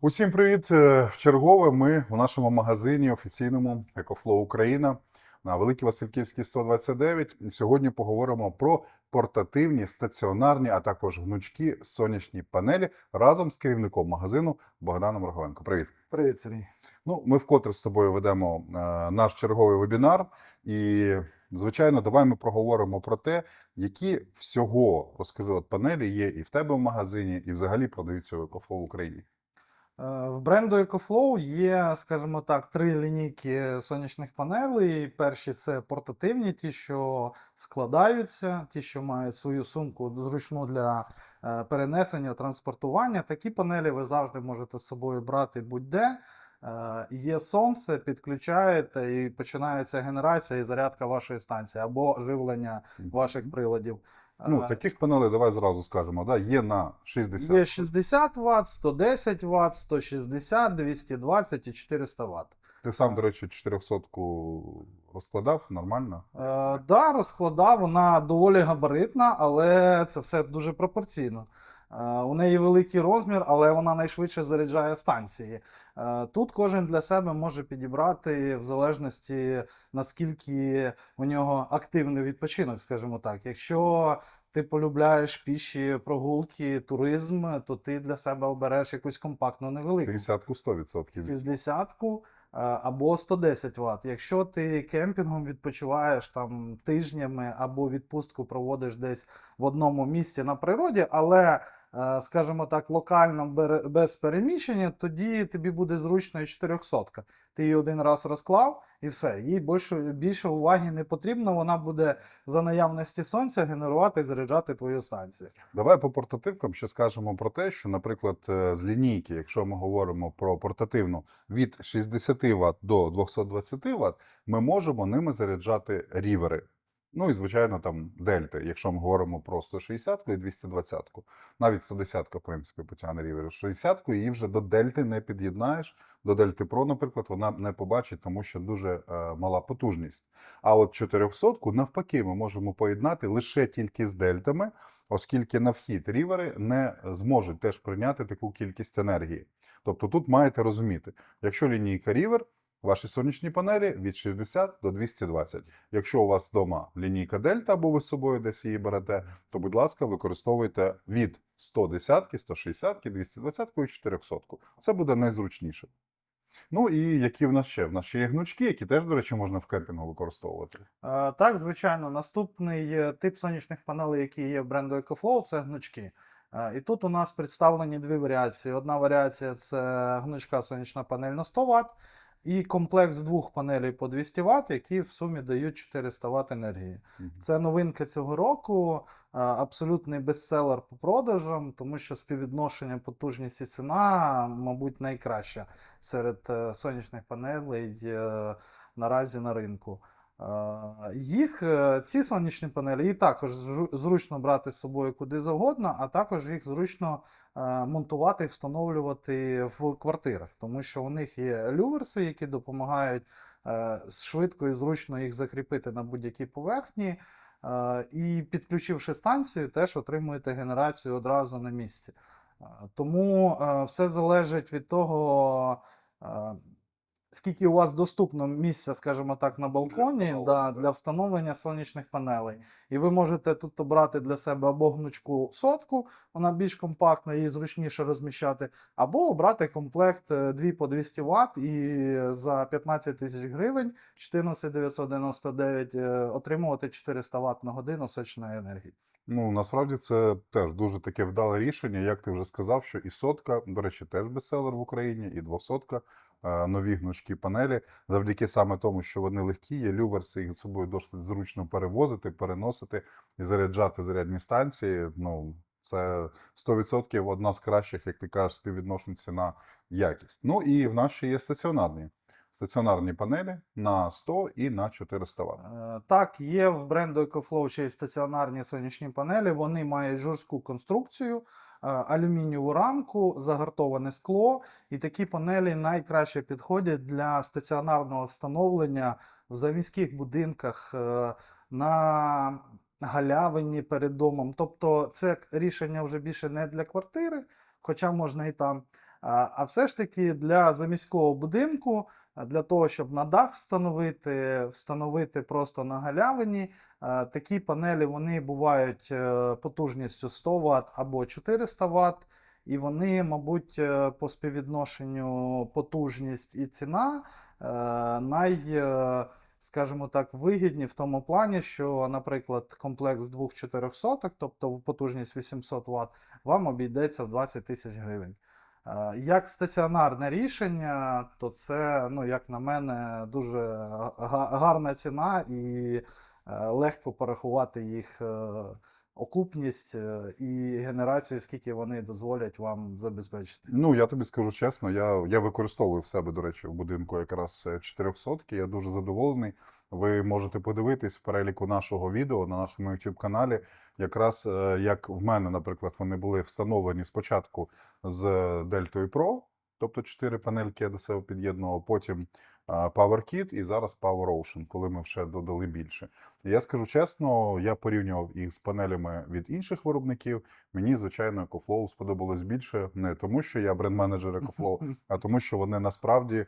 Усім привіт! Е, Вчергове ми у нашому магазині офіційному EcoFlow Україна на Великій Васильківській 129. І Сьогодні поговоримо про портативні, стаціонарні, а також гнучкі сонячні панелі разом з керівником магазину Богданом Роговенко. Привіт! Привіт, Сергій. Ну, ми вкотре з тобою ведемо е, наш черговий вебінар. І, звичайно, давай ми проговоримо про те, які всього розкажи, от панелі є і в тебе в магазині, і взагалі продаються в EcoFlow Україні. Е, В бренду EcoFlow є, скажімо так, три лінійки сонячних панелей. Перші це портативні, ті, що складаються, ті, що мають свою сумку зручну для е, перенесення, транспортування. Такі панелі ви завжди можете з собою брати будь-де. Е, Є сонце, підключаєте і починається генерація і зарядка вашої станції або живлення ваших приладів. Ну, Е, таких панелей давай зразу скажемо. Да? Є на 60. Є 60 Вт, 110 Вт, 160, 220 і 400 Вт. Ти сам, до речі, 400-ку розкладав нормально. Е, да, розкладав, вона доволі габаритна, але це все дуже пропорційно. Е, у неї великий розмір, але вона найшвидше заряджає станції. Е, тут кожен для себе може підібрати в залежності наскільки у нього активний відпочинок, скажімо так. Якщо ти полюбляєш піші прогулки, туризм, то ти для себе обереш якусь компактну невелику. 50-ку 100%. 60 або 110 Вт. Якщо ти кемпінгом відпочиваєш там тижнями або відпустку проводиш десь в одному місці на природі, але, скажімо так, локально без переміщення, тоді тобі буде зручно і 400. Ти її один раз розклав і все. Їй більше, більше уваги не потрібно. Вона буде за наявності сонця генерувати і заряджати твою станцію. Давай по портативкам ще скажемо про те, що, наприклад, е, з лінійки, якщо ми говоримо про портативну від 60 Вт до 220 Вт, ми можемо ними заряджати рівери. Ну і, звичайно, там дельти, якщо ми говоримо про 160 і 220. Навіть 110, в принципі, потягне рівери. 60 її вже до дельти не під'єднаєш. До дельти Pro, наприклад, вона не побачить, тому що дуже е, мала потужність. А от 400 навпаки, ми можемо поєднати лише тільки з дельтами, оскільки на вхід рівери не зможуть теж прийняти таку кількість енергії. Тобто тут маєте розуміти, якщо лінійка рівер, ваші сонячні панелі від 60 до 220. Якщо у вас вдома лінійка дельта або ви з собою десь її берете, то, будь ласка, використовуйте від 110, 160, 220 і 400. Це буде найзручніше. Ну і які в нас ще? В нас ще є гнучки, які теж, до речі, можна в кемпінгу використовувати. Так, звичайно, наступний е, тип сонячних панелей, який є в бренду EcoFlow, це гнучки. І тут у нас представлені дві варіації. Одна варіація це гнучка сонячна панель на 100 Вт, і комплекс двох панелей по 200 Вт, які в сумі дають 400 Вт енергії. Це новинка цього року, абсолютний бестселер по продажам, тому що співвідношення потужність і ціна, мабуть, найкраща серед е, сонячних панелей е, наразі на ринку. Їх е, ці сонячні панелі і також зручно брати з собою куди завгодно, а також їх зручно е, монтувати і встановлювати в квартирах, тому що у них є люверси, які допомагають е, швидко і зручно їх закріпити на будь-якій поверхні. І підключивши станцію, теж отримуєте генерацію одразу на місці. Тому все залежить від того, скільки у вас доступно місця, скажімо так, на балконі встановлення, да, для встановлення сонячних панелей. І ви можете тут обрати для себе або гнучку сотку, вона більш компактна, її зручніше розміщати, або обрати комплект е, 2 по 200 Вт і за 15 тисяч гривень 14999 е, отримувати 400 Вт на годину сочної енергії. Ну, насправді це теж дуже таке вдале рішення. Як ти вже сказав, що і сотка, до речі, теж бестселер в Україні, і двосотка, е, нові гнучкі панелі, завдяки саме тому, що вони легкі, є люверси, їх з собою досить зручно перевозити, переносити і заряджати зарядні станції. Ну, це 100% одна з кращих, як ти кажеш, співвідношень ціна якість. Ну і в нас ще є стаціонарні. Стаціонарні панелі на 100 і на 400 Вт. Е, Так, є в бренду EcoFlow ще й стаціонарні сонячні панелі. Вони мають жорстку конструкцію, е, алюмінієву рамку, загартоване скло. І такі панелі найкраще підходять для стаціонарного встановлення в заміських будинках, е, на галявині перед домом. Тобто це рішення вже більше не для квартири, хоча можна і там. А все ж таки для заміського будинку, для того, щоб на дах встановити, встановити просто на галявині, такі панелі вони бувають е, потужністю 100 Вт або 400 Вт. І вони, мабуть, е, по співвідношенню потужність і ціна е, най, скажімо так, вигідні в тому плані, що, наприклад, комплект з двох 400, тобто потужність 800 Вт, вам обійдеться в 20 тисяч гривень. Е, Як стаціонарне рішення, то це, ну, як на мене, дуже га- гарна ціна і е, легко порахувати їх е, окупність е, і генерацію, скільки вони дозволять вам забезпечити. Ну, я тобі скажу чесно, я, я використовую в себе, до речі, в будинку якраз 400 я дуже задоволений. Ви можете подивитись в переліку нашого відео на нашому YouTube каналі. Якраз е, як в мене, наприклад, вони були встановлені спочатку з Дельтою Pro, тобто 4 панельки я до себе під'єднував, потім е, PowerKit і зараз Power Ocean, коли ми вже додали більше. Я скажу чесно, я порівнював їх з панелями від інших виробників. Мені, звичайно, EcoFlow сподобалось більше не тому, що я бренд-менеджер EcoFlow, а тому, що вони насправді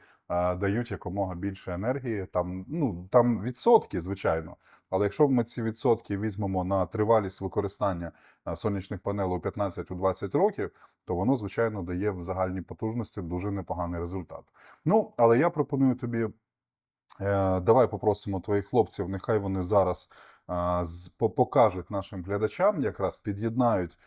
дають якомога більше енергії. Там, ну, там відсотки, звичайно. Але якщо ми ці відсотки візьмемо на тривалість використання сонячних панелей у 15-20 років, то воно, звичайно, дає в загальній потужності дуже непоганий результат. Ну, але я пропоную тобі. Е, Давай попросимо твоїх хлопців, нехай вони зараз покажуть нашим глядачам, якраз під'єднають,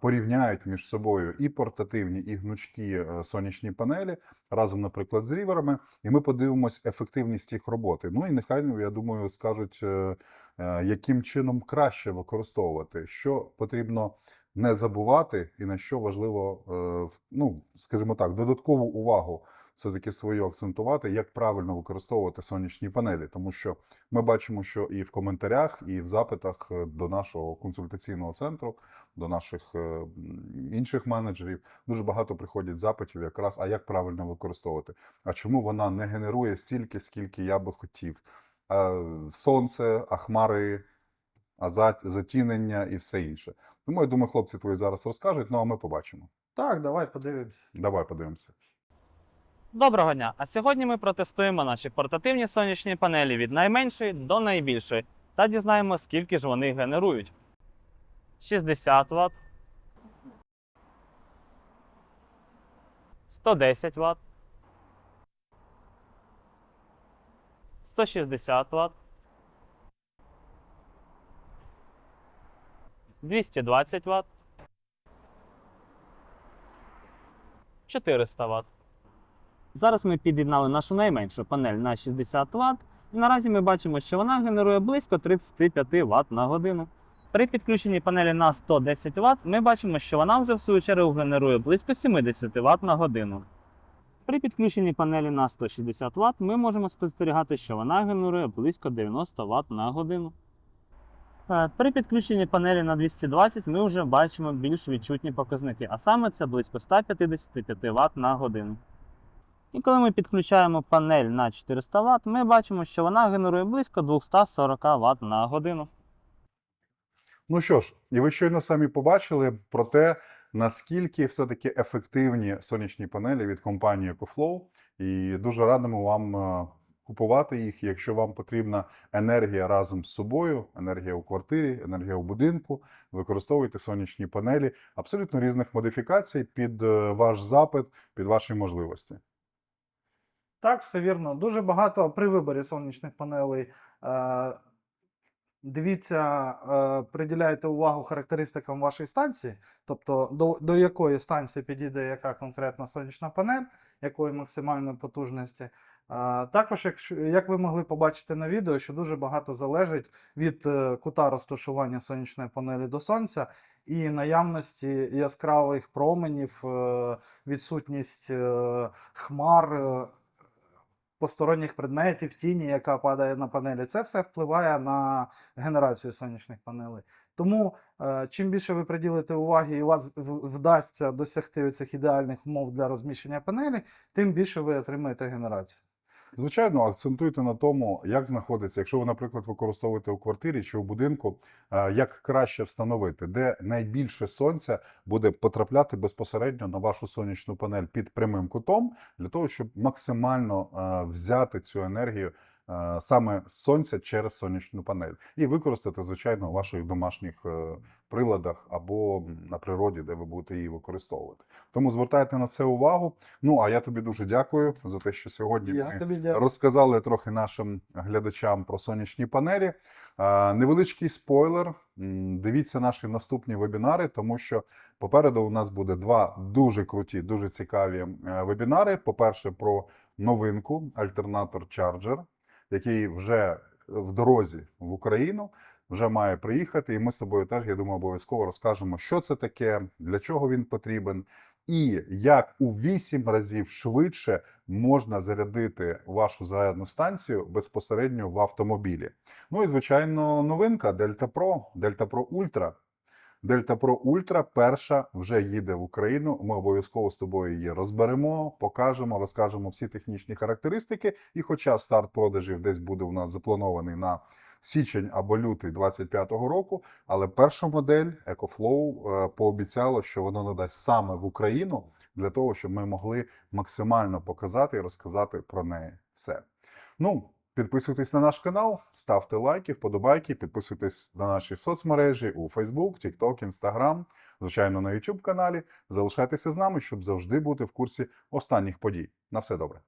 порівняють між собою і портативні, і гнучкі е, сонячні панелі разом, наприклад, з ріверами, і ми подивимось ефективність їх роботи. Ну і нехай, я думаю, скажуть, е, яким чином краще використовувати, що потрібно не забувати, і на що важливо, е, ну, скажімо так, додаткову увагу все-таки свою акцентувати, як правильно використовувати сонячні панелі, тому що ми бачимо, що і в коментарях, і в запитах е, до нашого консультаційного центру, до наших е, інших менеджерів дуже багато приходять запитів, якраз а як правильно використовувати. А чому вона не генерує стільки, скільки я би хотів? Сонце, а хмари, а за- затінення і все інше. Тому я думаю, хлопці твої зараз розкажуть. Ну а ми побачимо. Так, давай подивимося. Давай подивимося. Доброго дня! А сьогодні ми протестуємо наші портативні сонячні панелі від найменшої до найбільшої та дізнаємо, скільки ж вони генерують. 60 Вт, 110 Вт, 160 Вт, 220 Вт, 400 Вт. Зараз ми під'єднали нашу найменшу панель на 60 Вт, і наразі ми бачимо, що вона генерує близько 35 Вт на годину. При підключенні панелі на 110 Вт ми бачимо, що вона вже в свою чергу генерує близько 70 Вт на годину. При підключенні панелі на 160 Вт ми можемо спостерігати, що вона генерує близько 90 Вт на годину. Е, При підключенні панелі на 220 ми вже бачимо більш відчутні показники, а саме це близько 155 Вт на годину. І коли ми підключаємо панель на 400 Вт, ми бачимо, що вона генерує близько 240 Вт на годину. Ну що ж, і ви щойно самі побачили про те, наскільки все-таки ефективні сонячні панелі від компанії EcoFlow. І дуже радимо вам е, купувати їх, якщо вам потрібна енергія разом з собою, енергія у квартирі, енергія у будинку. Використовуйте сонячні панелі абсолютно різних модифікацій під е, ваш запит, під ваші можливості. Так, все вірно. Дуже багато при виборі сонячних панелей. Е, дивіться, е, приділяйте увагу характеристикам вашої станції, тобто до, до якої станції підійде яка конкретна сонячна панель, якої максимальної потужності. Також, як ви могли побачити на відео, що дуже багато залежить від е, кута розташування сонячної панелі до сонця і наявності яскравих променів, е, відсутність е, хмар. посторонніх предметів, тіні, яка падає на панелі, це все впливає на генерацію сонячних панелей. Тому чим більше ви приділите уваги і вас вдасться досягти цих ідеальних умов для розміщення панелі, тим більше ви отримаєте генерацію. Звичайно, акцентуйте на тому, як знаходиться, якщо ви, наприклад, використовуєте у квартирі чи у будинку, е, як краще встановити, де найбільше сонця буде потрапляти безпосередньо на вашу сонячну панель під прямим кутом, для того, щоб максимально е, взяти цю енергію саме сонця через сонячну панель і використати, звичайно, у ваших домашніх е, приладах або на природі, де ви будете її використовувати. Тому звертайте на це увагу. Ну а я тобі дуже дякую за те, що сьогодні ми Я тобі розказали трохи нашим глядачам про сонячні панелі. Е, Невеличкий спойлер. Дивіться наші наступні вебінари, тому що попереду у нас буде два дуже круті, дуже цікаві е, вебінари. По-перше, про новинку альтернатор Charger, який вже в дорозі в Україну. Вже має приїхати, і ми з тобою теж, я думаю, обов'язково розкажемо, що це таке, для чого він потрібен, і як у 8 разів швидше можна зарядити вашу зарядну станцію безпосередньо в автомобілі. Ну і звичайно, новинка Delta Pro, Delta Pro Ultra. Delta Pro Ultra перша вже їде в Україну. Ми обов'язково з тобою її розберемо, покажемо, розкажемо всі технічні характеристики. І хоча старт продажів десь буде у нас запланований на січень або лютий 25-го року, але перша модель EcoFlow е, пообіцяла, що воно надасть саме в Україну для того, щоб ми могли максимально показати і розказати про неї все. Ну, підписуйтесь на наш канал, ставте лайки, вподобайки, підписуйтесь на наші соцмережі у Facebook, TikTok, Instagram, звичайно, на YouTube каналі. Залишайтеся з нами, щоб завжди бути в курсі останніх подій. На все добре.